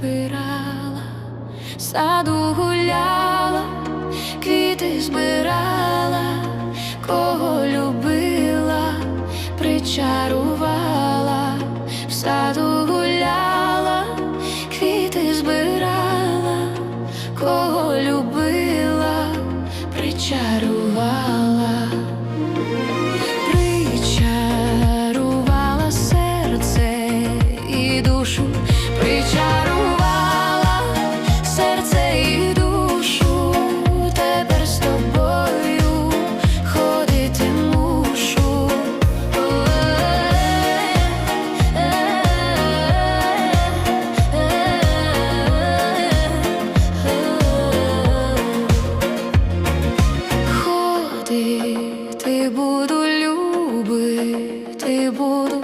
збирала, саду гуляла, квіти збирала, кого любила, причарувала, в саду гуляла, квіти збирала, кого любила, причарувала. Причарувала серце і душу серце і душу, тепер з тобою ходити мушу. Ходити буду любити буду.